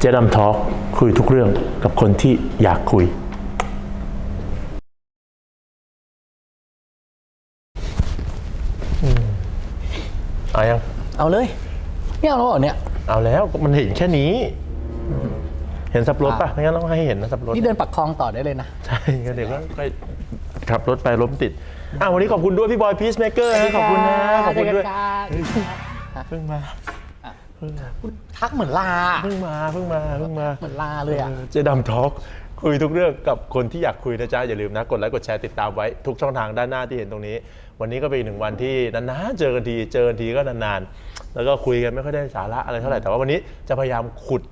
เจดัมทอ l k คุยทุกเรื่องกับคนที่อยากคุย เอายัง เอาเลยไม่เอาแล้วเหรอเนี่ย เอาแล้วมันเห็นแค่นี้ เห็นสับรถปะไม่งั้นต้องให้เห็นนะสับรถนี่เดินปักคลองต่อได้เลยนะ ใช่งั้นเดี๋ยวก็ไปขับรถไปล้มติดอะวันนี้ขอบคุณด้วยพี่บอยพีซเมเกอร์นะขอบคุณนะขอบคุณด้วยเพิ่งมา คุณทักเหมือนลา เพิ่งมาเพิ่งมาเพิ่งมาเหมือนลาเลยอะ เจดำทอล์กคุยทุกเรื่องกับคนที่อยากคุยนะจ๊ะ อย่าลืมนะ กดไลค์กดแชร์ติดตามไว้ทุกช่องทางด้านหน้าที่เห็นตรงนี้ วันนี้ก็เป็นอีกหนึ่งวันที่นานๆเจอกันทีเจอกันทีก็นานๆ แล้วก็คุยกันไม่ค่อยได้สาระอะไรเท่าไหร่แต่ว่าวันนี้จะพยายามขุด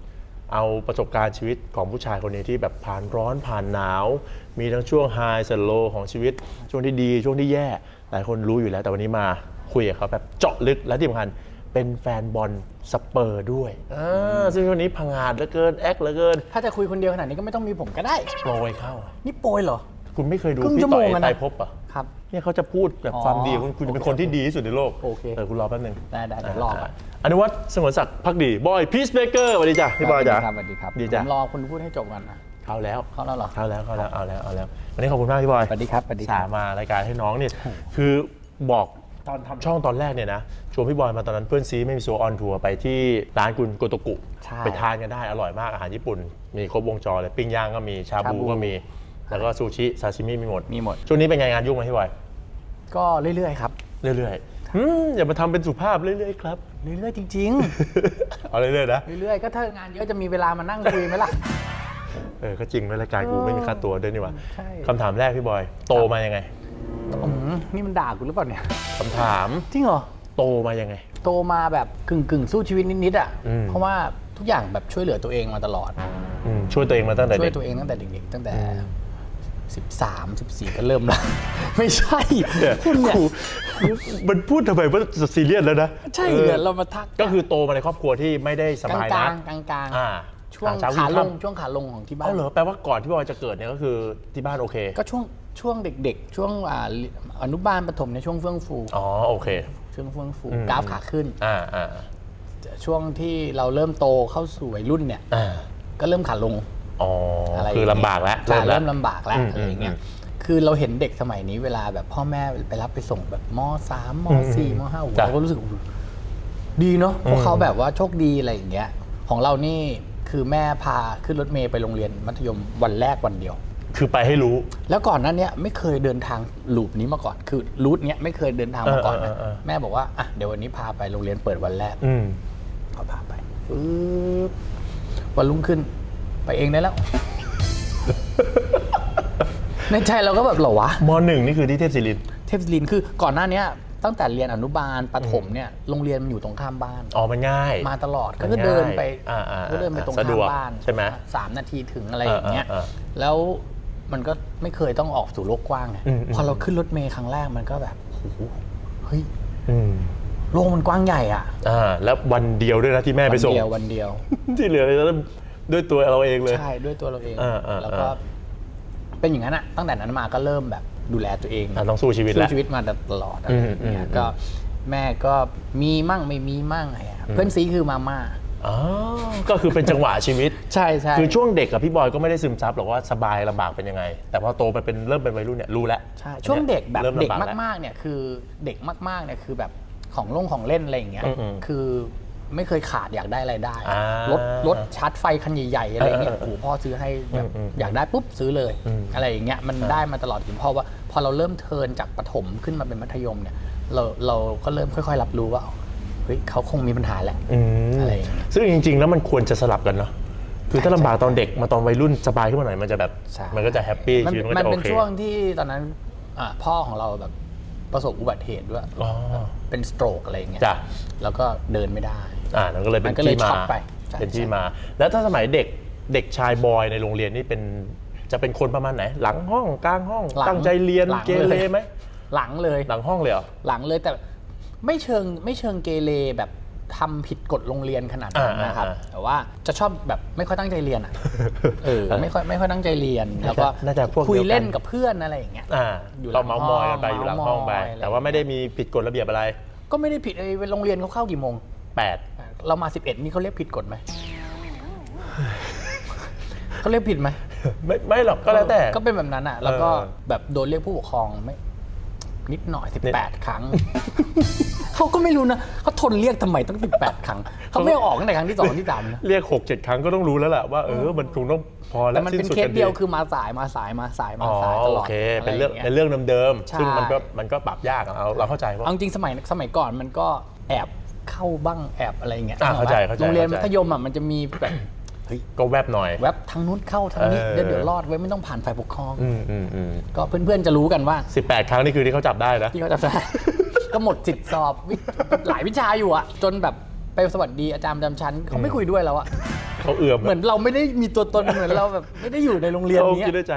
เอาประสบการณ์ชีวิตของผู้ชายคนนี้ที่แบบผ่านร้อนผ่านหนาว มีทั้งช่วงไฮและโลของชีวิต ช่วงที่ดีช่วงที่แย่ หลายคนรู้อยู่แล้ว แต่วันนี้มาคุยกับเขาแบบเจาะลึกและที่สำคัญ เป็นแฟนบอลสเปอร์ด้วยอ่าซึ่งวันนี้พังงาดเหลือเกินแอคเหลือเกินถ้าจะคุยคนเดียวขนาดนี้ก็ไม่ต้องมีผมก็ได้ โปรยเข้า นี่โปรยเหรอ คุณไม่เคยดูครึ่งพี่ชั่วต่โมองยอะนะ ไตรภพอะครับ เนี่ยเขาจะพูดแบบอ๋อความดีของคุณคุณจะเป็นคนที่ดีที่สุดในโลกโอเคเออคุณรอแป๊บนึงได้ได้เดี๋ยวรอก่อน อนุวัฒน์สงวนศักดิ์พักดีบอยพีซเบเกอร์สวัสดีจ้ะพี่บอยจ้ะครับสวัสดีครับดีจ้ะ ผมรอคุณพูดให้จบก่อนนะ เข้าแล้วเข้าแล้วเหรอ เข้าแล้วเข้าแล้วเอาแล้วเอาแล้ววันนี้ขอบคุณมากพี่บอย สวัสดีครับสวัสดีคสารับ มารายการให้น้องเนี่ยคือบอก ตอนทำช่องตอนแรกเนี่ยนะชวนพี่บอยมาตอนนั้นเพื่อนซีไม่มีโซออนทัวร์ไปที่ร้านคุณโกโตกุใช่ไปทานกันได้อร่อยมากอาหารญี่ปุ่น มีครบวงจรเลยปิ้งย่างก็มีชาชาบูบูก็มี แล้วก็ซูชิซาชิมิมีหมดมีหมดช่วงนี้เป็นไงงานยุ่งไหมพี่บอยก็เรื่อยๆครับเรื่อยๆอืมอย่ามาทำเป็นสุภาพเรื่อยๆครับเรื่อยๆจริงเอาเรื่อยๆนะๆเรื่อยๆก็ถ้างานเยอะจะมีเวลามานั่งคุยไหมล่ะเออก็จริงในรายการกูไม่มีค่าตัวด้วยนี่หว่าใช่คำถามแรกพี่บอยโตมายังไง อืมนี่มันด่ากูหรือเปล่าเนี่ย คำถามจริงเหรอ โตมายังไง โตมาแบบกึ่งกึ่งๆสู้ชีวิตนิดๆอะ อืม เพราะว่าทุกอย่างแบบช่วยเหลือตัวเองมาตลอด อืมช่วยตัวเองมาตั้งแต่ช่วเด็ยก ตัวเองตั้งแต่เด็กๆ ตั้งแต่ 13 14 ก็เริ่มแล้ว ไม่ใช่เนี่ยคุณเนี่ยกูมันพูดทำไมว่าจะซีเรียสแล้วนะใช่ออเดี๋ยวเรามาทัก ก็คือโตมาในครอบครัวที่ไม่ได้สกลางบายกนะลางกลางกลางอ่าช่วงหเช้ขาลงค่ำช่วงขาลงของที่บ้าเอ้านเหรอแปลว่าก่อนที่พี่บอยจะเกิดเนี่ยก็คือที่บ้านโอเค ก็ช่วง ช่วงเด็กๆ ช่วงอ่าอนุบาลประถมในยช่วงเฟื่องฟู อ๋อโอเค ช่วงเฟื่องฟูอืม กราฟขาขึ้น อ่าอ่าช่วงที่เราเริ่มโตเข้าสู่วัยรุ่นเนี่ย อ่าก็เริ่มขาลง อ๋อออะไรคือลำบากแล้วใช่แล้เริ่วมลำบากแล้วอืมอะไรอย่างเงี้ย อืม คือเราเห็นเด็กสมัยนี้เวลาแบบพ่อแม่ไปรับไปส่งแบบมสามมอืมสี่มห้าจ้ะเราก็รู้สึกอุ๊ยดีเนาะพวกเขาแบบว่าโชคดีอะไรอย่างเงี้ย ของเรานี่คือแม่พาขึ้นรถเมย์ไปโรงเรียนมัธยมวันแรกวันเดียว คือไปให้รู้ แล้วก่อนหนั้นเนี้ยไม่เคยเดินทางลูปนี้มาก่อน คือรูทเนี้ยไม่เคยเดินทางมาก่อนเอนะอเออเออ แม่บอกว่าอะเดี๋ยววันนี้พาไปโรงเรียนเปิดวันแรก อืม เขาพาไปปึ๊บวันรุ่งขึ้น ไปเองได้แล้ว ในใจเราก็แบบเหรอวะ มหนึ่งนี่คือที่เทพศิรินทร์เทพศิรินทร์คือก่อนหน้าเนี้ยตั้งแต่เรียนอนุบาลประถมเนี่ยโรงเรียนมันอยู่ตรงข้ามบ้าน อ๋อมันง่าย มาตลอดมันก็คือเดินไปง่ายอ่าๆๆก็เดินไปตรงสะดข้ามวกบ้านใช่ไหมสามนาทีถึงอะไรอย่างเงี้ยเออเออเออแล้ว มันก็ไม่เคยต้องออกสู่โลกกว้างไงอืมอืม พอเราขึ้นรถเมล์ครั้งแรกมันก็แบบโอ้โหเฮ้ยอืมโลกมันกว้างใหญ่อะอ่าแล้ววันเดียวด้วยนะที่แม่ไปวันส่งเดียววันเดียว ที่เหลือเลยแล้วด้วยตัวเราเองเลย ใช่ด้วยตัวเราเองเออเออ แล้วก็เป็นอย่างนั้นอะตั้งแต่นั้นมาก็เริ่มแบบดูแลตัวเองอะต้องสู้ชีวิตสู้แล้วชีวิตมาตลอดอะไรอืมอย่างเงี้ยอืมก็แม่ก็มีมั่งไม่มีมั่งอะไรอะเพื่อนซีคือมาม่า อ๋อก็คือเป็นจังหวะชีวิต ใช่ใช่คือช่วงเด็กกับพี่บอยก็ไม่ได้ซึมซับหรอกว่าสบายลำบากเป็นยังไง แต่พอโตไปเป็นเริ่มเป็นวัยรุ่นเนี่ยรู้แล้วใช่ช่วงเด็กแบบริ่เด็กลำแล้ว มากๆเนี่ยคือเด็กมากๆเนี่ยคือแบบของลงของเล่นอะไรอย่างเงี้ยอืมอืมคือไม่เคยขาดอยากได้อะไรได้อ่ารถรถชาร์จไฟคันใหญ่ๆอะไรเงี้ยเออเออโอ้โหพ่อซื้อให้แบบอืมอืมอยากได้ปุ๊บซื้อเลย อืม อะไรอย่างเงี้ยมันได้มาตลอดถึงพอว่า พอเราเริ่มเทิร์นจากประถมขึ้นมาเป็นมัธยมเนี่ยเราเราก็เริ่มค่อย ๆ รับรู้ว่าเฮ้ยเขาคงมีปัญหาแหละ อืมอะไรอย่างเงี้ย ซึ่งจริง ๆ แล้วมันควรจะสลับกันเนาะคือถ้าลำบากตอนเด็กมาตอนวัยรุ่นสบายขึ้นมาหน่อยมันจะแบบ ใช่ มันก็จะแฮปปี้มันชีวิตมันมัก็นจะโอเป็นเคช่วงที่ตอนนั้นอ่าพ่อของเราแบบประสบอุบัติเหตุด้วย อ๋อ เป็นสโตรกอะไรอย่างเงี้ยจ้ะ แล้วก็เดินไม่ได้ อ่านั่นก็เลยเป็มันนก็เลยที่มาช็อตไปใช่เป็นที่ใช่ มา แล้วถ้าสมัยเด็กเด็กชายบอยในโรงเรียนนี่เป็นจะเป็นคนประมาณไหน หลังห้องกลางห้องหลังตั้งใจเรียนหลังเกเรเลยไหมหลังเลย หลังห้องเลยเหรอ หลังเลยแต่ไม่เชิงไม่เชิงเกเรแบบ ทำผิดกฎโรงเรียนขนาดนั้นอ่านะครับอ่าแต่ว่าจะชอบแบบไม่ค่อยตั้งใจเรียนอะเออไม่ค่อยไม่ค่อยตั้งใจเรียน แล้วก็น่าจะพวกคุยเดียวกันเล่นกับเพื่อนอะไรอย่างเงี้ยอ่าอยู่หลัเรางเมาส์มอยกันไปอยู่หลังห้องไปเมาส์มอยอะไรแต่ว่าไม่ได้มีผิดกฎระเบียบอะไร ก็ไม่ได้ผิดไอ้โรงเรียนเขาเข้ากี่โมง 8 เรามา 11 นี่เขาเรียกผิดกฎไหมเขาเรียกผิดไหมไม่ไม่หรอกก็แล้วแต่ก็เป็นแบบนั้นอะ แล้วก็เออแบบโดนเรียกผู้ปกครองไม่นิดหน่อยนิด18 ครั้ง เขาก็ไม่รู้นะเขาทนเรียกทำไมตั้ง 18 ครั้งเขาไม่เอาออกตั้งแต่ครั้งที่สองที่สามนะเรียกหกเจ็ดครั้งก็ต้องรู้แล้วแหละว่าเออมันคงต้องพอแล้แต่วมันสิ้เป็นสุเคสกัเดียวทีคือมาสายมาสายมาสายมาอ๋อสายตลโออดเคะไเป็นเรื่องย่างงี้ยเป็นเรื่องเดิมใช่ ๆซึ่งมันก็มันก็ปรับยากอะเราเราเข้าใจว่า เอาจริงสมัยสมัยก่อนมันก็แอบเข้าบ้างแอบอะไรอย่างเงี้ยอะเข้าใจนึกออกปะเข้าใจ โรงเรียนเข้าใจมัธยมอะมันจะมีแบบเฮ้ยก็แวบหน่อย แว็บทางนู้นเข้าทางนี้เออ เดี๋ยวเดี๋ยวรอดไว้ไม่ต้องผ่านฝ่ายปกครอง อืมอืมอืมก็เพื่อนๆจะรู้กันว่าสิบแปดครั้งนี่คือที่เขาจับได้นะ ที่เขาจะ ก็หมดสิทธิ์สอบวิหลายวิชาอยู่อะจนแบบไปสวัสดีอาจารย์ประจำชั้นเขาไม่คุยด้วยแล้วอะเขาเอื่อมเหมือนเราไม่ได้มีตัวตนเหมือนเราแบบไม่ได้อยู่ในโรงเรียนเขาเนี้ยคิดในใจ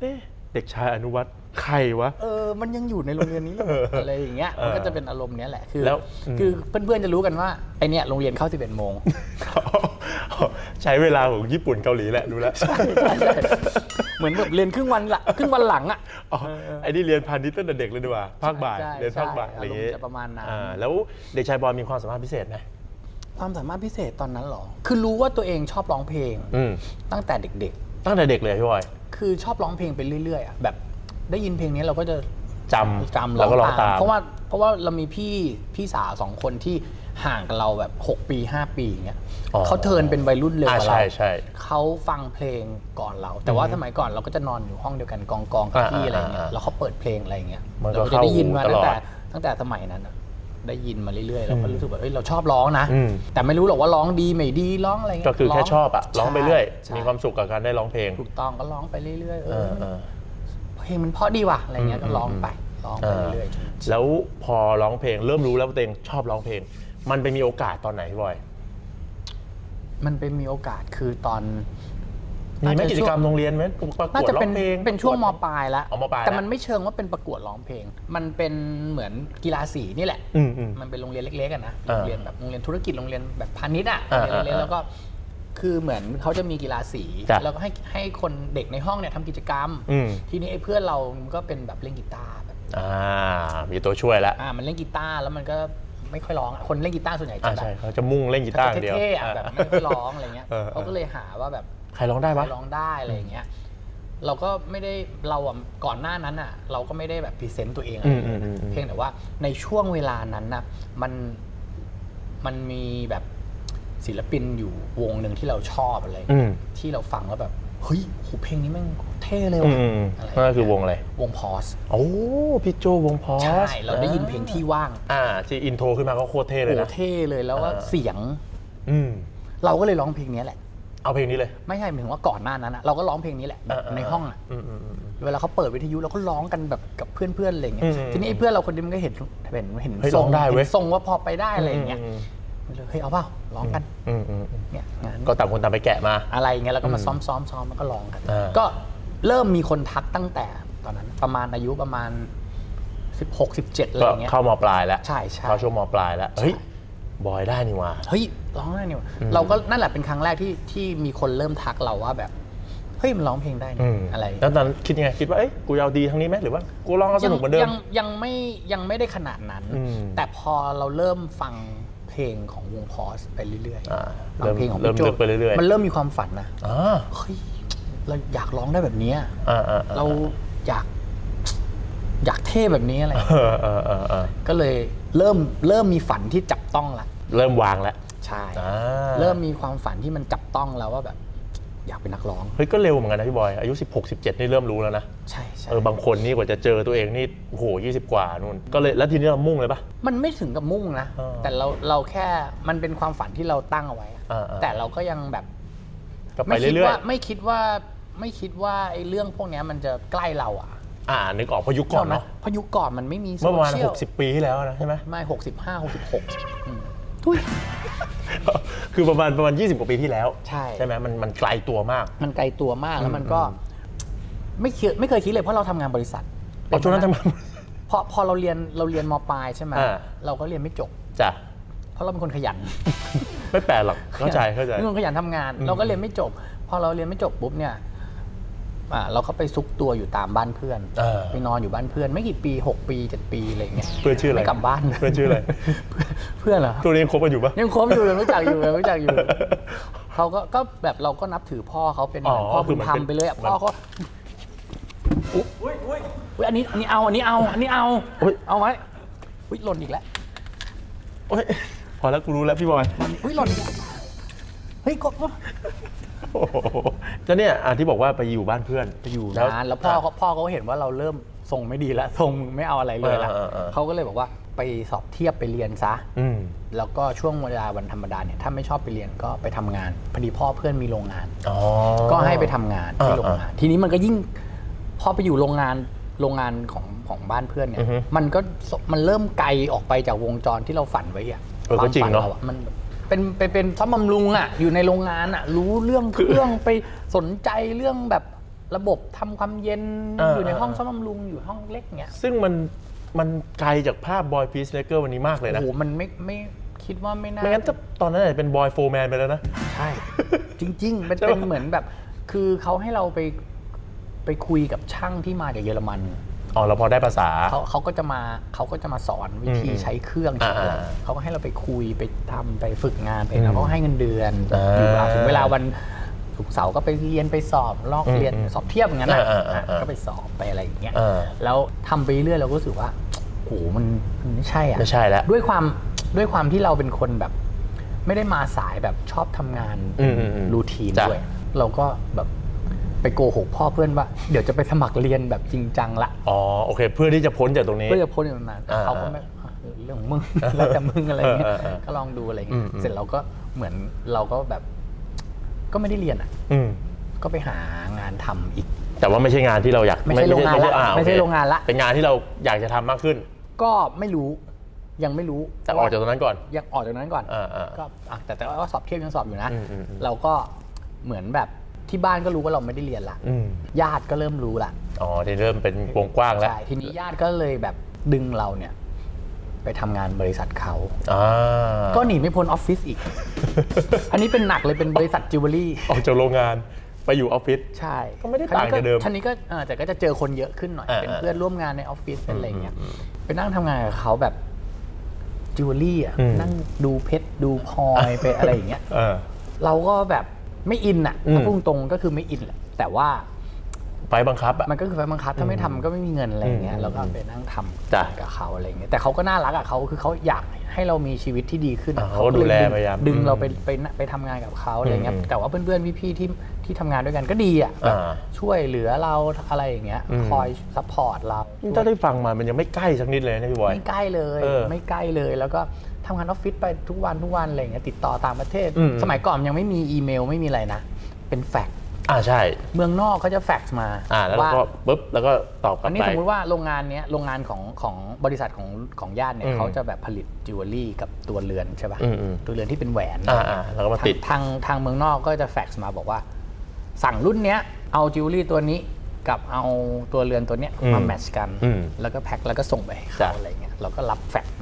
เอ๊ะเด็กชายอนุวัฒน์ใครวะ เออมันยังอยู่ในโรงเรียนนี้เหรอเอออะไรอย่างเงี้ยมันก็จะเป็นอารมณ์เนี้ยแหละคือแล้วอืมคือเพื่อนๆจะรู้กันว่าไอเนี้ยโรงเรียนเข้า11โมง ใช้เวลาของญี่ปุ่นเกาหลีแหละดูแล้วเหมือนแบบเรียนครึ่งวันละครึ่งวันหลังอะอ๋อไอ้นี่เรียนพาณิชย์ตั้งแต่เด็กเลยดีกว่าภาคบ่ายใช่เรียนภาคบ่ายใช่อะไรอย่างงี้อารมณ์จะประมาณนั้นอ่แล้วเด็กชายบอยมีความสามารถพิเศษไหมความสามารถพิเศษตอนนั้นเหรอ คือรู้ว่าตัวเองชอบร้องเพลงอืมตั้งแต่เด็กตั้งแต่เด็กเลยพี่บอยๆคือชอบร้องเพลงไปเรื่อยๆอะแบบได้ยินเพลงนี้เราก็จะจำจำแล้วก็ร้องตามเพราะว่าเพราะว่าเรามีพี่พี่สาวสองคนที่ ห่างกับเราแบบ 6 ปี 5 ปีอย่างเงี้ยอ๋อเขาเทิร์นเป็นวัยรุ่นเร็วกอ่าว่าใช่เราใช่เขาฟังเพลงก่อนเรา แต่ว่าสมัยก่อนเราก็จะนอนอยู่ห้องเดียวกันกองกองๆกับอ่าพี่อะไรเงี้ยอ่าแล้วเขาเปิดเพลงอะไรเงี้ยมันก็เราก็จะได้ยินมาเข้าตั้งแต่ตลอดตั้งแต่สมัยนั้นอะได้ยินมาเรื่อยๆเราก็รู้สึกว่าเอ้ยเราชอบร้องนะอืม แต่ไม่รู้หรอกว่าร้องดีไม่ดีร้องอะไรเงี้ยก็คือแค่ชอบอะร้องไปเรื่อย ใช่มีความสุขกับการได้ร้องเพลงถูกต้องก็ร้องไปเรื่อยๆเอเออ อเออ เพลงมันเพราะดีว่ะอะไรเงี้ยอืมก็ร้องไปร้องไปอ่าเรื่อยๆ แล้วพอร้องเพลงเริ่มรู้แล้วว่าตัวเองชอบร้องเพลง มันไปมีโอกาสตอนไหนพี่บอย มันเป็นมีโอกาสคือตอนมีไหมน่าจะกิจกรรมโรงเรียนไหมประกน่าวดจะร้อเป็นงเพลงเป็นช่วงมประกดปลายแล้วอ๋อมปลายแต่แล้วมันไม่เชิงว่าเป็นประกวดร้องเพลง มันเป็นเหมือนกีฬาสีนี่แหละ อืมอืม มันเป็นโรงเรียนเล็กๆอะนะอ่าโรงเรียนแบบโรงเรียนธุรกิจโรงเรียนแบบพาณิชย์อะอ่าโรงเรียนเล็กๆอ่าแล้วก็คือเหมือนเขาจะมีกีฬาสีจ้ะ แล้วก็ให้ให้คนเด็กในห้องเนี่ยทำกิจกรรม อืมทีนี้ไอ้เพื่อนเรามันก็เป็นแบบเล่นกีตาร์แบบอ่า มีตัวช่วยแล้ว อ่ามันเล่นกีตาร์แล้วมันก็ ไม่ค่อยร้องอะคนเล่นกีตาร์ส่วนใหญ่อ่าจะแบใช่บเขาจะมุ่งเล่นกีตาร์อย่างเดียวเท่ๆอะแบบไม่ค่อยร้องอะไรเงี้ยเออเออ เขาก็เลยหาว่าแบบใครร้องได้ใครปะ ร้องได้อะไรอย่างเงี้ยเราก็ไม่ได้เราอะก่อนหน้านั้นอะ เราก็ไม่ได้แบบพรีเซนต์ตัวเองอะไรเลยอืมอืมอืม เพียงแต่ว่าในช่วงเวลานั้นน่ะมันมันมีแบบ ศิลปินอยู่วงหนึ่งที่เราชอบอะไร อืมที่เราฟังแล้วแบบเฮ้ยโหเพลงนี้แม่งเท่เลยอืว่ะมอืมอะไรนั่นก็คือวงอะไรวงพอสโอ้พี่โจวงพอสใช่เราได้ยินเพลงที่ว่างอ่าที่อินโทรขึ้นมาก็โคตรเท่เลยโอ้นะ เท่เลยแล้วว่าอ่า เสียงอืมเราก็เลยร้องเพลงนี้แหละ เอาเพลงนี้เลย ไม่ใช่หมายถึงว่าก่อนหน้านั้นอะเราก็ร้องเพลงนี้แหละแบบในห้องอะอืมอืมอืม เวลาเขาเปิดวิทยุเราก็ร้องกันแบบกับเพื่อนๆอะไรอย่างเงี้อืยมทีนี้ไอ้เพื่อนเราคนนี้มันก็เห็นเห็นเห็นเฮ้ยทรร้องได้เว้ยห็นทรงว่าพอไปได้อะไรอย่างเงี้ยมมัน เลยเฮ้ยเอาเปล่าร้องกันอืมอืมอืมเนี่ยงานก็ต่างคนต่างไปแกะมา อะไรอย่างเงี้ยแล้วก็มาอืมซ้อมซ้อมซ้อมแล้วก็ร้องกัน อ่า ก็เริ่มมีคนทักตั้งแต่ตอนนั้น ประมาณอายุประมาณ 16 17อะไรก็อย่างเงี้ย เข้ามปลายแล้วใช่ใช่ เข้าช่วงมปลายแล้วเฮ้ยบอยได้นี่หว่า เฮ้ยร้องได้นี่หว่าอืมเราก็นั่นแหละเป็นครั้งแรกที่ที่มีคนเริ่มทักเราว่าแบบเฮ้ยมันร้องเพลงได้นี่อืมอะไร แล้วตอนนั้นคิดยังไงคิดว่าเอ้ยกูจะเอาดีทั้งนี้ไหมหรือว่ากูร้องก็สนุกเหมือนเดิม ยังยังไม่ยังไม่ได้ขนาดนั้น อืมแต่พอเราเริ่มฟัง เพลงของวงพอสไปเรื่อยอ่าฟัเริ่มเพลงของเริ่มพี่โจลึกไปเรื่อยๆ มันเริ่มมีความฝันนะอ่าเฮ้ยเราอยากร้องได้แบบเนี้ยอ่าอ่าเราอยากอยากเท่แบบนี้อะไร เออเออเออเออก็เลยเริ่มเริ่มมีฝันที่จับต้องละ เริ่มวางแล้วใช่ อ่า เริ่มมีความฝันที่มันจับต้องแล้วว่าแบบ อยากเป็นนักร้อง เฮ้ยก็เร็วเหมือนกันนะพี่บอย อายุ 16 17 นี่เริ่มรู้แล้วนะใช่ใช่เออบางคนนี่กว่าจะเจอตัวเองนี่โอ้โห20 กว่านู่นก็เลยแล้วทีนี้เรามุ่งเลยปะ มันไม่ถึงกับมุ่งนะ เออแต่เราเราแค่มันเป็นความฝันที่เราตั้งเอาไว้อะอ่าอ่าแต่เราก็ยังแบบก็ไปไม่คิดเรื่อยว่าไม่คิดว่าไม่คิดว่าไอ้เรื่องพวกเนี้ยมันจะใกล้เราอะๆอ่านึกออกเพราะยุคก่อนเนาะเพราะยุคก่อนมันไม่มีโซเมื่อประมาณ เชียล60 ปีที่แล้วนะใช่ไหม ไม่หกสิบห้าหกสิบหกทุย คือประมาณประมาณ 20 กว่าปีที่แล้ว ใช่ ใช่ไหมมันมันไกลตัวมาก มันไกลตัวมากแล้วมันก็อืมไม่เคยไม่เคยคิดเลยเพราะเราทำงานบริษัทเอาช่วงนั้นทำไมพอพอเราเรียนเราเรียนมปลายใช่ไหมอ่า เราก็เรียนไม่จบ จ้ะ เพราะเราเป็นคนขยัน ไม่แปลกหรอก เข้าใจ เข้าใจ เป็นคนขยันทำงานอืมเราก็เรียนไม่จบ พอเราเรียนไม่จบปุ๊บเนี่ย อ่าเราก็ไปซุกตัวอยู่ตามบ้านเพื่อนเออ ไปนอนอยู่บ้านเพื่อน ไม่กี่ปี6ปี7ปีอะไรอย่างเงี้ยเพื่อนชื่ออะไรไม่กลับบ้านเพื่อนชื่ออะไร เพื่อนเพื่อนเหรอ ตัวนี้ยังคบกันอยู่ปะ ยังคบอยู่ยังรู้จักอยู่ยังรู้จักอยู่ เขาก็ก็แบบเราก็นับถือพ่อเขาเป็นอ๋อพ่อคืคุอณมันธรรเป็มนไปเลยอะมันพ่อเขาอุ๊ยอุ๊ยอันนี้อันนี้เอาอันนี้เอาอันนี้เอาอุ๊ย เอาไว้อุ้ยหล่นอีกแล้วโอ๊ยพอแล้วกูรู้แล้วพี่บอย อุ้ยหล่นอีกแล้วเฮ้ยกบ โอ้โหจะเนี่ยอะที่บอกว่าไปอยู่บ้านเพื่อนไปอยู่ นานแล้วพ่อเขาพ่อเขาเห็นว่าเราเริ่มทรงไม่ดีแล้วทรงไม่เอาอะไรเลยละเออเออเออ เขาก็เลยบอกว่าไปสอบเทียบไปเรียนซะ อืมแล้วก็ช่วงเวลาวันธรรมดาเนี่ยถ้าไม่ชอบไปเรียนก็ไปทำงานพอดีพ่อเพื่อนมีโรงงาน อ๋อ ก็ให้ไปทำงานที่อ่าโรงงาน ทีนี้มันก็ยิ่งพอไปอยู่โรงงานโรงงานของของบ้านเพื่อนเนี่อืยอฮึมันก็สมันเริ่มไกลออกไปจากวงจรที่เราฝันไว้อะเออก็จริงควมฝัเนอะอะมัน เป็นเป็นเป็นซ่อมบำรุงอะอยู่ในโรงงานอะรู้เรื่องเครื่องไปสนใจเรื่องแบบระบบทำความเย็นเออออ ยู่ในห้องซ่อมบำรุงอยู่ห้องเล็กเงี้ยซึ่งมันมันไกลจากภาพบอยพีซเมเกอร์วันนี้มากเลยโอ้นะโหมันไม่ไม่คิดว่าไม่น่า ไม่งั้นจะตอนนั้นอาจจะเป็นบอยโฟร์แมนไปแล้วนะ ใช่ จริงๆเป็นใช่เป็นปะเหมือนแบบ คือเขาให้เราไปไปคุยกับช่างที่มาจากเยอรมัน อ๋อเราพอได้ภาษา เขาเขาก็จะมาเขาก็จะมาสอนวิธีอืมใช้เครื่องอ่าใช้อะไรอ่าเขาก็ให้เราไปคุยไปทำไปฝึกงานไปอืมแล้วก็ให้เงินเดือนอ่าอยู่อะถึงเวลาวันศุกร์เสาร์ก็ไปเรียนไปสอบลอกอืมเรียนอืมสอบเทียบอย่างนั้นนะอ่าอ่าอ่าอะก็ไปสอบไปอะไรอย่างเงี้ยเออแล้วทำไปเรื่อยเราก็รู้สึกว่าโอ้โหมันมันไม่ใช่อะ ไม่ใช่แล้ว ด้วยความด้วยความที่เราเป็นคนแบบ ไม่ได้มาสายแบบชอบทำงานอืมอืมอืมรูทีนจ้ะด้วย เราก็แบบ ไปโกหกพ่อเพื่อนว่า เดี๋ยวจะไปสมัครเรียนแบบจริงจังละอ๋อโอเค เพื่อที่จะพ้นจากตรงนี้ เพื่อจะพ้นจากตรงนั้นอ่าเขาก็ไม่อะเรื่องของมึงแล้วแต่มึงอะไรเงี้ยเออเออเออก็ลองดูอะไรอืเงี้มยอืมเสร็จเราก็เหมือนเราก็แบบ ก็ไม่ได้เรียนอะอืมก็ไปหางานทำอีก แต่ว่าไม่ใช่งานที่เราอยากไม่ใช่โรงงานละอ่ไม่ใช่โอเคโรงงานละเป็นงานที่เราอยากจะทำมากขึ้น ก็ไม่รู้ยังไม่รู้แต่ออกจากตรงนั้นก่อนยังออกจากนั้นก่อนอ่าอ่าก็อะแต่แต่ว่าสอบเทียบยังสอบอยู่นะอืมอืมอืมเราก็เหมือนแบบ ที่บ้านก็รู้ว่าเราไม่ได้เรียนละอืมญาติก็เริ่มรู้ละอ๋อที่เริ่มเป็นวงกว้างแล้วใช่ทีนี้ญาติก็เลยแบบดึงเราเนี่ย ไปทำงานบริษัทเขา อ่าก็หนีไม่พ้นออฟฟิศอีก อันนี้เป็นหนักเลยเป็นบริษัทจิวเวลรี่ ออกจากโรงงานไปอยู่ออฟฟิศ ใช่ก็ไม่ได้ต่างจากเดิมชันนี้ก็เออแต่ก็จะเจอคนเยอะขึ้นหน่อย อ่าเป็นเพื่อนร่วมงานในออฟฟิศเป็นอะไรเงี้ยอืมไปนั่งทำงานกับเขาแบบจิวเวลรี่อะ อืม นั่งดูเพชรดูพลอยไปอะไรอย่างเงี้ย เออ เราก็แบบ ไม่อินอะอืมถ้าพุ่งตรงๆก็คือไม่อินแหละแต่ว่าไฟบังคับอะมันก็คือไฟบังคับถ้าไม่ทำก็ไม่มีเงินอะไรอย่างเงี้อืยมแล้วก็ไปนั่งทำจ้ะกับเขาอะไรอย่างเงี้ยแต่เขาก็น่ารักอะเขาคือเขาอยากให้เรามีชีวิตที่ดีขึ้นอะอ่าเขาก็ดูแลดึงพยายามดึงอืมเราไปไปไปไปทำงานกับเขาอะไรเงี้ยอืมแต่ว่าเพื่อนๆพี่ๆที่ที่ทำงานด้วยกันก็ดีอะแบบอ่าช่วยเหลือเราอะไรอย่างเงี้ยอืม คอยซัพพอร์ตเรา ถ้าได้ฟังมามันยังไม่ใกล้สักนิดเลยนะพี่บอย ไม่ใกล้เลยเออไม่ใกล้เลยแล้วก็ทำงานออฟฟิศไปทุกวันทุกวันอะไรอย่างเงี้ยติดต่อต่างประเทศ อืม สมัยก่อนยังไม่มีอีเมลไม่มีอะไรนะ เป็นแฟกซ์อ่าใช่ เมืองนอกเขาจะแฟกซ์มาอ่าแล้วเราว่าก็ปุ๊บแล้วก็ตอบกลัอับนนี้ไป สมมติว่าโรงงานเนี้ยโรงงานของของบริษัทของของญาติเนี่อืยมเขาจะแบบผลิตจิวเวลรี่กับตัวเรือนใช่ป่ะอืมอืมตัวเรือนที่เป็นแหวนอ่าอ่าแล้วก็มาติด ทางทางเมืองนอกก็จะแฟกซ์มาบอกว่า สั่งรุ่นเนี้ยเอาจิวเวลรี่ตัวนี้กับเอาตัวเรือนตัวเนี้ยอืมมาแมทช์กัน อืมแล้วก็แพ็คแล้วก็ส่งไปให้จ้ะเขาอะไรเงี้ยเราก็รับแฟกซ์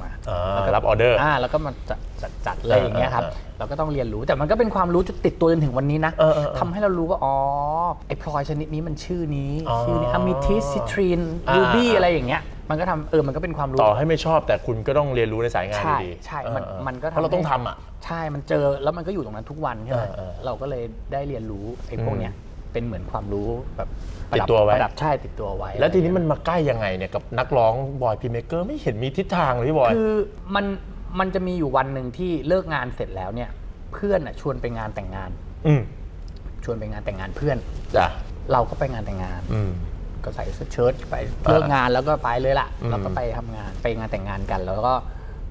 มาอ่าแล้วก็ รับออเดอร์อ่าแล้วก็มาจัดจัดจัดอะไรอย่างเงี้ยครับเออเออเราก็ต้องเรียนรู้แต่มันก็เป็นความรู้จนติดตัวจนถึงวันนี้นะเออเออเออทำให้เรารู้ว่าอ๋อไอ้พลอยชนิดนี้มันชื่อนี้อ๋อชื่อนี้อะมิทิสซิทรีนอ่ารูบี้อะไรอย่างเงี้ยมันก็ทำเออมันก็เป็นความรู้ต่อให้ไม่ชอบแต่คุณก็ต้องเรียนรู้ในสายงานใช่ดีๆใช่มันเออเออมันก็เพราะเราทำให้ต้องทำอะใช่มันเจอแล้วมันก็อยู่ตรงนั้นทุกวันใช่ไหมเออเออเราก็เลยได้เรียนรู้ไอ้พวกเนี้ย เป็นเหมือนความรู้แบบติดตัวไว้ ประดับใช่ติดตัวไว้แล้วทีนี้มันมาใกล้ยังไงเนี่ยกับนักร้องบอยพีเมเกอร์ไม่เห็นมีทิศทางเลยพี่บอย คือมันมันจะมีอยู่วันหนึ่งที่เลิกงานเสร็จแล้วเนี่ย เพื่อนอะชวนไปงานแต่งงาน อืมชวนไปงานแต่งงานเพื่อน จ้ะเราก็ไปงานแต่งงาน อืม ก็ใส่เสื้อเชิ้ตไปเลิกงานแล้วก็ไปเลยล่ะอืมเราก็ไปทำงานไปงานแต่งงานกัน แล้วก็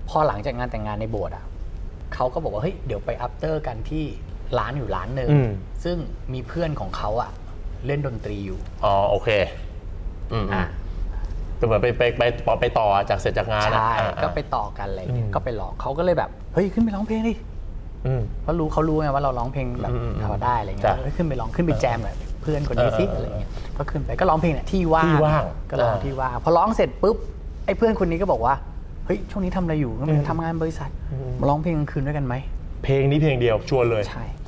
พอหลังจากงานแต่งงานในโบสถ์อะเขาก็บอกว่าเฮ้ยเดี๋ยวไปอัปเตอร์กันที่ ร้านอยู่ร้านหนึ่งอืม ซึ่งมีเพื่อนของเขาอะเล่นดนตรีอยู่ อ๋อโอเค อืมอือะมก็เหมือนไปไปไปไปไปต่อจากเสร็จจากงานอะใช่อ่าอ่าก็ไปต่อกันอะไรเงี้อืยมก็ไปร้องเขาก็เลยแบบเฮ้ยขึ้นไปร้องเพลงดิอืม เพราะรู้เขารู้ไงว่าเราร้องเพลงแบบอืมอืมพอได้อะไรเงี้ยจ้ะเฮ้ยขึ้นไปร้องขึ้นไปแจมแบบเพื่อนคนนี้สิเออเอออะไรเงี้ยก็ขึ้นไปก็ร้องเพลงเนี่ยที่ว่างที่ว่างก็ร้องอ่าที่ว่างพอร้องเสร็จปุ๊บไอ้เพื่อนคนนี้ก็บอกว่าเฮ้ยช่วงนี้ทำอะไรอยู่อืมทำงานบริษัทอืมมาร้องเพลงกลางคืนด้วยกันไหมเพลงนี้เพลงเดียวชวนเลย ใช่อ๋อ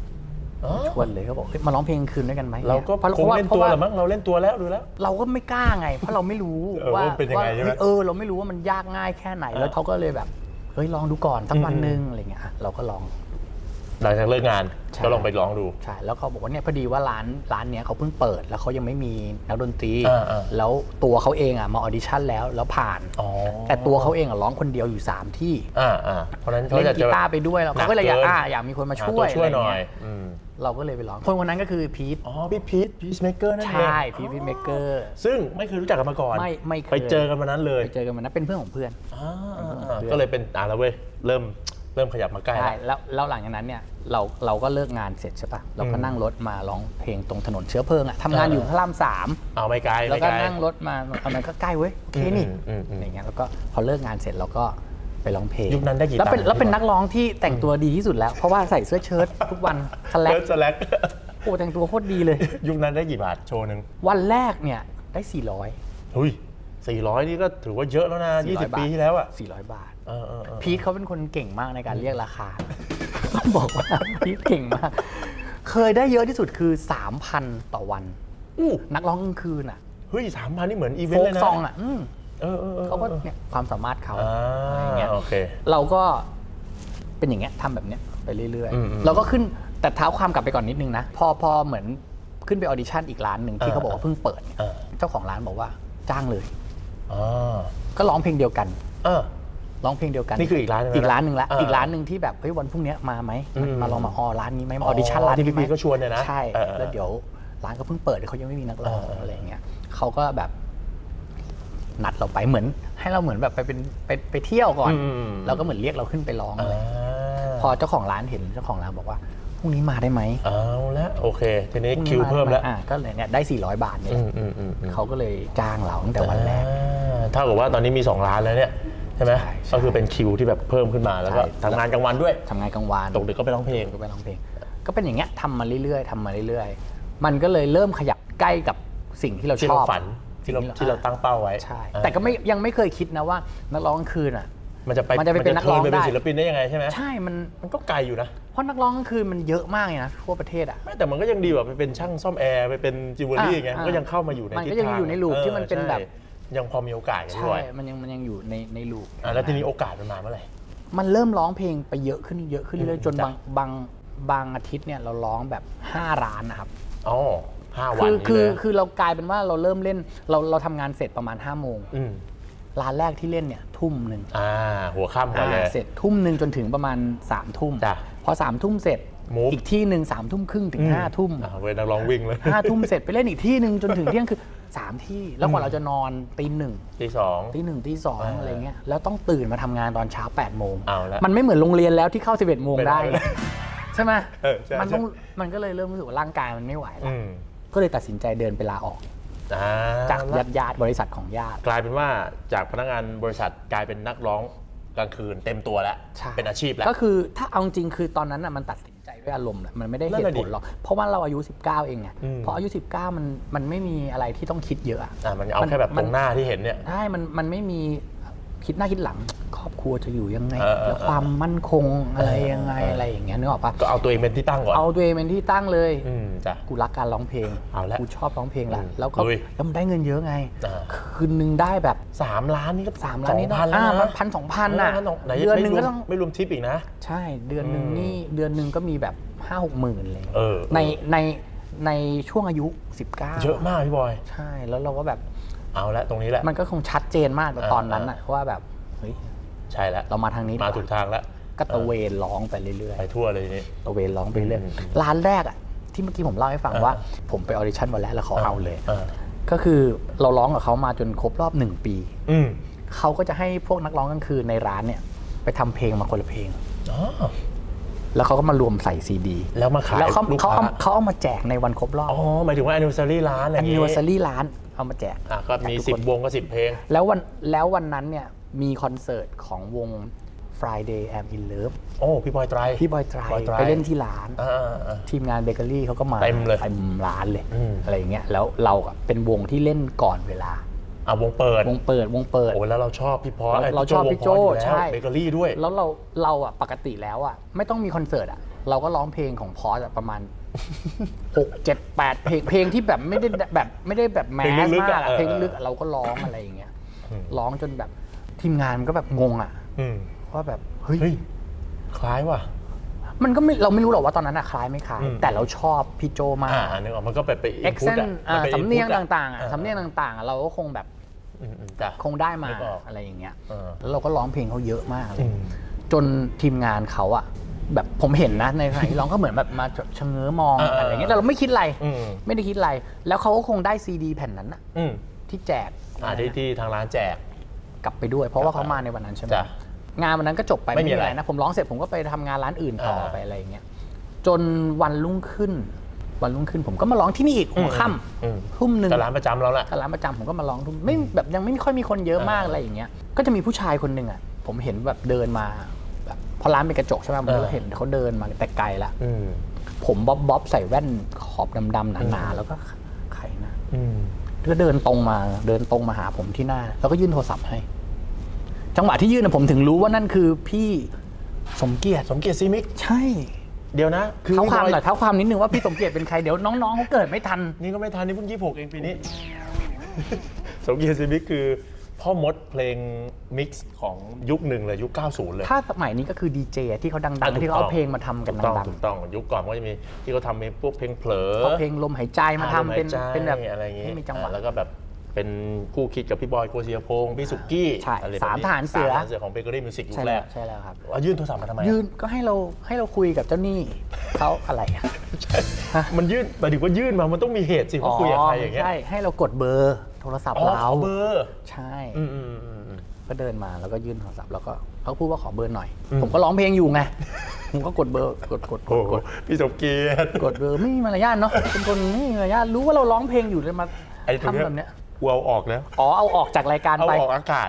ชวนเลยเขาบอกเฮ้ยมาร้องเพลงกลางคืนด้วยกันไหมเราก็พะคงเล่นตัวแหพละราะามั้งเราเล่นตัวแล้วดูแล้ว เราก็ไม่กล้าไง เพราะเราไม่รู้เออว่าว่าเป็นยังไงว่าใช่ไหมเฮ้ยเออเราไม่รู้ว่ามันยากง่ายแค่ไหนเออแล้วเขาก็เลยแบบเฮ้ยลองดูก่อนสักวันอืมหนึงอะไรเงี้ยอะเราก็ลอง หลังจากเลิกงานใช่ ก็ลองไปร้องดู ใช่แล้วเขาบอกว่าเนี่ยพอดีว่าร้านร้านเนี้ยเขาเพิ่งเปิดแล้วเขายังไม่มีนักดนตรี อ่าอ่า แล้วตัวเขาเองอะมาออดิชั่นแล้วแล้วผ่าน อ๋อแต่ตัวเขาเองอะร้องคนเดียวอยู่ 3 ที่อ่าอ่าเพราะฉะนั้นเขาเล่นอยากกีจะตาร์ไปด้วยแล้วหนัเขาก็เลยอยากนอ่าอยากมีคนมาหาช่ตัววยช่วยอะไรหน่อยเงี้ยอืมเราก็เลยไปร้องคนคนนั้นก็คือพีทอ๋อพี่พีทพีชเมเกอร์นั่นเองใช่พีทพีทเมเกอร์ ซึ่งไม่เคยรู้จักกันมาก่อนไม่ไม่เคย ไปเจอกันวันนั้นเลยไปเจอกันมันนะเป็นเพื่อนของเพื่อน อ่าอ่าอ่าก็เลยเป็นอ่าแล้วเว้ยเริ่ม เริ่มขยับมาใกล้ใช่แล้วแล้วแล้วหลังจากนั้นเนี่ยเราเราก็เลิกงานเสร็จใช่ปะเราก็อืมนั่งรถมาร้องเพลงตรงถนนเชื้อเพลิงอะทำงานอยู่อ่าพระรามสามเอาไม่ไกลแล้วไม่ก็ไกลนั่งรถมาตอนนั้นก็ใกล้เว้ยโอเคนี่อืมอืมอืมอย่างเงี้ยแล้วก็พอเลิกงานเสร็จเราก็ไปร้องเพลงยุคนั้นได้กี่แล้วเป็นตังค์แล้วเป็นพี่บอลนักร้องที่แต่งตัวดีที่สุดแล้ว เพราะว่าใส่เสื้อเชิ้ตทุกวันสแลกเลิศสแลกโอ้แต่งตัวโคตรดีเลย ยุคนั้นได้กี่บาทโชว์หนึ่งวันแรกเนี่ยได้ 400หุย สี่ร้อยนี่ก็ถือว่าเยอะแล้วนะ400 20 ปีที่แล้วอะ400 บาท เออเออเออพีทเขาเป็นคนเก่งมากในการเรียกราคาต้องบอกว่าพีทเก่งมาก เคยได้เยอะที่สุดคือ 3,000 ต่อวัน อู้นักร้องกลางคืนอะเฮ้ยสามพันนี่เหมือนอีเวโฟนต์เลกยนะซองอะอืมเออเออออเขาก็เนี่ยความสามารถเขาอ่าอะไรเงี้ยโอเค เราก็เป็นอย่างเงี้ยทำแบบเนี้ยไปเรื่อยอืมอืมๆเราก็ขึ้นแต่เท้าความกลับไปก่อนนิดนึงนะ พอพอเหมือนขึ้นไปออดิชั่นอีกร้านหนึ่งที่อ่าเขาบอกว่าเพิ่งเปิดเนี่ยอ่าเจ้าของร้านบอกว่าจ้างเลยอ๋อ ก็ร้องเพลงเดียวกันเออ ร้องเพลงเดียวกันนี่คืออีกร้านหนึ่งอีกร้านหนึ่งละอ่าอีกร้านหนึ่งที่แบบเฮ้ยวันพรุ่งเนี้ยมาไหมอืมมาลองมาออร้านนี้ไหมมาออดิชั่นร้านที่นี้พี่ไหมพีก็ชวนเนี่ยนะใช่เออเออแล้วเดี๋ยวร้านก็เพิ่งเปิดเขายังไม่มีนักร้องเออเอออ อะไรอย่างเงี้ยเขาก็แบบ นัดเราไปเหมือน ให้เราเหมือนแบบไปเป็นไปไปเที่ยวก่อน อืม แล้วก็เหมือนเรียกเราขึ้นไปร้องอ่าเลยพอเจ้าของร้านเห็นเจ้าของร้านบอกว่าพ รุ่งนี้มาได้ไหมเอาละโอเค ทีนี้พรุ่งคิวนี้าเพิ่มได้ไหแล้วอ่าก็เลยเนี่ยได้ 400 บาทเนี่ยอืมอืมอืมอืมเขาก็เลยจ้างเราตั้งแต่วันแรกอ่าเท่ากับว่าตอนนี้มี2ร้านแล้วเนี่ยใช่ไหมใช่ใช่ก็คือเป็นคิวที่แบบเพิ่มขึ้นมาแล้วก็ใช่ทำงานกลางวันด้วยทำงานกลางวันตกดึกก็ไปร้องเพลงก็ไปร้องเพลง ก็เป็นอย่างเงี้ยทำมาเรื่อยๆทำมาเรื่อยๆ มันก็เลยเริ่มขยับใกล้กับสิ่งที่เราที่ชเราอบฝันที่เราที่เราตั้งเป้าไว้ใช่อ่าแต่ก็ไม่ยังไม่เคยคิดนะว่านักร้องกลางคืนอะ มันจะไปมันจะไปเป็นนักร้องทิไปเป็นได้ศิลปินได้ยังไงใช่ไหมใช่มันมันก็ไกลอยู่นะเพราะนักร้องกลางคืนมันเยอะมากเลยนะทั่วประเทศอะ ไม่แต่มันก็ยังดีกว่าไปเป็นช่างซ่อมแอร์ไปเป็นจิวเวลรี่อ่าไงอ่ามันก็ยังเข้ามาอยู่ในมันทิศก็ยังทางอยู่ในลูปที่มันเป็นออแบบ ใช่ยังพอมีโอกาสกันใช่ด้วยมันยังมันยังอยู่ในในลูปอะแล้วทีนี้โอกาสมันมาเมื่อไหร่ มันเริ่มร้องเพลงไปเยอะขึ้นเยอะขึ้นเรื่อยๆจนจ้ะบางบางบางอาทิตย์เนี่ยเราร้องแบบ5ร้านนะครับ อ๋อห้าวันคือนี้คือเลยคือเรากลายเป็นว่าเราเริ่มเล่นเราเราทำงานเสร็จประมาณ5้าโมงอืม ร้านแรกที่เล่นเนี่ยทุ่มหนึ่งอ่าหัวค่ำก่อนเลย อ่าเสร็จทุ่มหนึ่งจนถึงประมาณ3ามทุ่มจ้ะพอ3ามทุ่มเสร็จ Move อีกที่หนึ่งสามทุ่มครึ่งถึงห้าทุ่มอ่าเว้ยนักร้องวิ่งเลยห้าทุ่มเสร็จไปเล่นอีกที่หนึ่งจนถึงเที่ยงคือสามที่แล้วกว่าเราจะนอนตีหนึ่งที่สอง ตีหนึ่งตีสองอ่าอะไรเงี้ยแล้วต้องตื่นมาทำงานตอนเช้า8ปดโมงเอาละมันไม่เหมือนโรงเรียนแล้วที่เข้า 11บเอ็ดโมงไม่ได้ได้ใช่ไหมเออใช่มันต้องใช่มันก็เลยเริ่มรู้สึกว่าร่างกายมันไม่ไหวแล้อืวมก็เลยตัดสินใจเดินไปลาออก อ่าจากญาติญาติบริษัทของญาติ กลายเป็นว่าจากพนักงานบริษัทกลายเป็นนักร้องกลางคืนเต็มตัวแล้ว ใช่เป็นอาชีพแล้ว ก็คือถ้าเอาจริงคือตอนนั้นน่ะมันตัดสินใจด้วยอารมณ์แหละมันไม่ได้นั่เหนตุน่ะดิผลหรอกเพราะว่าเราอายุ 19 เองไงอืมพออายุ 19 มันมันไม่มีอะไรที่ต้องคิดเยอะอะ อ่ามันเอาแค่แบบตรงหน้าที่เห็นเนี่ย ใช่มันมันไม่มีคิดหน้าคิดหลัง ครอบครัวจะอยู่ยังไงเออเออแล้วความมั่นคงอะไรเออยังไงเอออ อะไรอย่างเงี้ยนึกออกปะก็เอาตัวเองเป็นที่ตั้งก่อนเอาตัวเองเป็นที่ตั้งเลย อืมจ้ะ กูรักการร้องเพลงเอาละกูชอบร้องเพลงละอืมแล้วก็ลุยแล้วมันได้เงินเยอะไง อ่า คืนนึงได้แบบสามล้านนี่ก็สามล้านนี่พันอ่าแล้วนะพันสองพันน่ะพัสองไหนเดือนหไม่นึ่งรวก็มต้องไม่รวมทิปอีกนะ ใช่เดือนหนึ่งอืมนี่เดือนหนึ่งก็มีแบบห้าหกหมื่นเลยเออ ในในในช่วงอายุ19เยอะมากพี่บอย ใช่แล้วเราก็แบบ เอาละตรงนี้แหละ มันก็คงชัดเจนมากในอ่าตอนนั้นอะว่าแบบเฮ้ย ใช่แล้วเรามาทางนี้มาดีถูกว่าทางแล้วก็ตะเวนร้องไปเรื่อยไปทั่วเลยนี่ๆตะเวนร้องไปเรื่อยอืมร้านแรกอะที่เมื่อกี้ผมเล่าให้ฟังอ่าว่า ผมไปออดิชั่นมาแล้วแล้วเขาเอาเลยออก็คือเราร้องกับเขามาจนครบรอบหนึ่งปีอืมเขาก็จะให้พวกนักร้องกลางคืนในร้านเนี่ย ไปทำเพลงมาคนละเพลงอ๋อแล้วเขาก็มารวมใส่ซีดี แล้วมาขายแล้วเขาลูกเขาค้าเอาเขาเอามาแจกในวันครบรอบอ๋อหมายถึงว่า anniversary ร้านอะไรออันย่างนิงี้วอร์ซารี่ร้านเอามาแจกอะก็มีทุกสิบคนวงก็สิบเพลง แล้ววันแล้ววันนั้นเนี่ย มีคอนเสิร์ตของวง Friday I'm in Love โอ้ พี่บอยไตร พี่บอยไตรบอยไตร ไปเล่นที่ร้านอ่าอ่า ทีมงานเบเกอรี่เขาก็มาเต็มเลยเต็มร้านเลยอืม อะไรอย่างเงี้ยแล้วเราอะเป็นวงที่เล่นก่อนเวลาอะวงเปิด วงเปิดวงเปิด โอ้แล้วเราชอบพี่พอสเราเราชอบพี่โจ้ใช่ เบเกอรี่ด้วย แล้วเราเราอะปกติแล้วอะไม่ต้องมีคอนเสิร์ตอะเราก็ร้องเพลงของพอสอะประมาณ6 7 8เพลงเพลงที่แบบไม่ได้แบบไม่ได้แบบแมเพลงสลึกๆมากอะอะเออเพลงลึกอะเราก็ร้องอะไรอย่างเงี้ยอืมร้องจนแบบ ทีมงานมันก็แบบงงอะอืมว่าแบบเฮ้ย เฮ้ยคล้ายว่ะ มันก็ไม่เราไม่รู้หรอกว่าตอนนั้นอะคล้ายไม่คล้าย อืม แต่เราชอบพี่โจมากอ่านึกออกมันก็ไปไปเอ็กเซน input อะมัป็สำเนียง input อะต่างๆอะสำเนียงต่างๆอะเราก็คงแบบอืมอืมจ้ะ คงได้มานึกออก อะไรอย่างเงี้ย เออแล้วเราก็ร้องเพลงเขาเยอะมากเลอืยมจนทีมงานเขาอะแบบผมเห็นนะในขณะที่ร้องก็เหมือนแบบมาชะเง้อมองเออเออออะไรอย่างเงี้ยแต่เราไม่คิดอะไรอืม ไม่ได้คิดอะไร แล้วเขาก็คงได้ซีดีแผ่นนั้นอะอืมที่แจกอ่าที่ที่ทางร้านแจก กลับไปด้วย เพราะว่าเขามาในวันนั้นใช่ไหมจ้ะงานวันนั้นก็จบไปไม่มีอะไรนะผมร้องเสร็จผมก็ไปทำงานร้านอื่นต่อเออไปอะไรอย่างเงี้ยจนวันรุ่งขึ้น วันรุ่งขึ้นผมก็มาร้องที่นี่อีกหัวค่อืมำทุ่มหนึ่งก็ร้านประจำแล้วแหละก็ร้านประจำผมก็มาร้องทุ่มไม่แบบยังไม่ค่อยมีคนเยอะมากเออออะไรอย่างเงี้ย ก็จะมีผู้ชายคนหนึ่งอะ ผมเห็นแบบเดินมาแบบพอร้านเป็นกระจกใช่ไหมผมเอก็อ เห็นเขาเดินมาแต่ไกลละอืมผมบ๊อบบ๊อบใส่แว่นขอบดำๆหอืนามๆแล้วก็ใครนะ อืม ก็เดินตรงมา เดินตรงมาหาผมที่หน้า แล้วก็ยื่นโทรศัพท์ให้ จังหวะที่ยื่นนะผมถึงรู้ว่านั่นคือพี่สมเกียรติ สมเกียรติซีมิก ใช่เดี๋ยวนะเท้าความพี่บหน่ออยเท้าความนิดนึงว่าพี่สมเกียรติเป็นใครเดี๋ยวน้องๆเขาเกิดไม่ทัน นี่ก็ไม่ทันนี่เพิ่งยี่หกเองปีนี้ สมเกียรติซีมิกคือ พ่อมดเพลงมิกซ์ของยุคหนึ่งเลยยุค 90 เลย ถ้าสมัยนี้ก็คือดีเจที่เขาดังอะๆที่เขาถูกต้เอาองเพลงมาทำกันถูกต้องดังถูกต้องยุคก่อนก็จะมีที่เขาทำเป็นพวกเพลงเผลอๆเอาเพลงลมหายใจมาทำเป็นอ่าลมหายใจเป็นแบบอะไรอย่างงี้ที่มีจังหวะอ่าแล้วก็แบบเป็นคู่คิดกับพี่บอยโกเซียพงษ์พี่สุกี้ใช่อะไรแบบสามนี้ทหารเสือ สมทหารเสือของเบเกอรี่มิวสิกยุใช่คแรแล้วกใช่แล้วครับ ว่ายื่นโทรศัพท์มาทำไมอะ ยืนก็ให้เราให้เราคุยกับเจ้าหนี้ เขาอะไรอะมันยื่นหมายถึงว่ายื่นมา มันต้องมีเหตุสิว่าคุยกับใครอย่างเงี้ย ใช่ ให้เรากดเบอร์ โทรศัพท์อ๋อเราขอเบอร์ใช่ อืมอืมอืมอืม ก็เดินมาแล้วก็ยื่นโทรศัพท์แล้วก็เขาพูดว่าขอเบอร์หน่อย อืม ผมก็ร้องเพลงอยู่ไง ผมก็กดเบอร์กดกดกโอ้ดโหกดพี่สมเกียรติกดเบอร์ไม่มีมารยาทเนาะเป็นคนไม่มีมารยาทรู้ว่าเราร้องเพลงอยู่เลยมาไอ้ตรงทำเนี้ยแบบเนี้ยกูเอาออกแล้ว อ๋อเอาออกจากรายการเอาไปออกอากาศ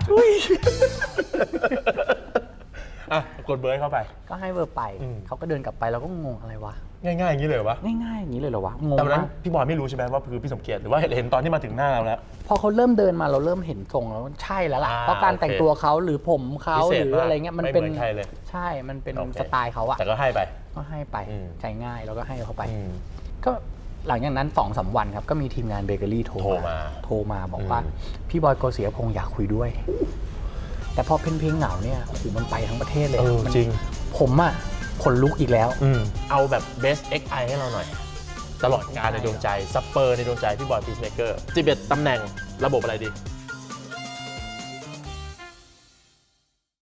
อะกดเบอร์ให้เข้าไป ก็ให้เบอร์ไปอืม เขาก็เดินกลับไปเราก็งงอะไรวะง่ายๆอย่างนี้เลยวะง่ายๆอย่างนี้เลยเหรอวะงงแต่วันนั้นมากพี่บอยไม่รู้ใช่ไหมว่าคือพี่สมเกียรติหรือว่าเห็นตอนที่มาถึงหน้าเราแล้ว พอเขาเริ่มเดินมาเราเริ่มเห็นทรงแล้วใช่แล้วล่ะอ่าเพราะการโอเคแต่งตัวเขาหรือผมเขาพิเศหษรือมากอะไรเงี้ยมันไม่เป็นเหมือนใครเลยใช่มันเป็นโอเค สไตล์เขาอะแต่ก็ให้ไป ก็ให้ไปอืม ใจง่ายเราก็ให้เขาไป อืม ก็หลังจากนั้นสองสามวันครับ ก็มีทีมงานเบเกอรี่โทรโทรมาโทรมาบอกว่า อืม พี่บอยโกเสียพงษ์อยากคุยด้วย แต่พอเพลงเพลงเหงาเนี่ยโอ้โหมันไปทั้งประเทศเลยเออมันจริง ผมอะขนลุกอีกแล้ว อืม เอาแบบ best XI ให้เราหน่อย ตลอดการในดวงใจซัปเปอร์ในดวงใจ พี่บอยพีซเมเกอร์11ตำแหน่งระบบอะไรดี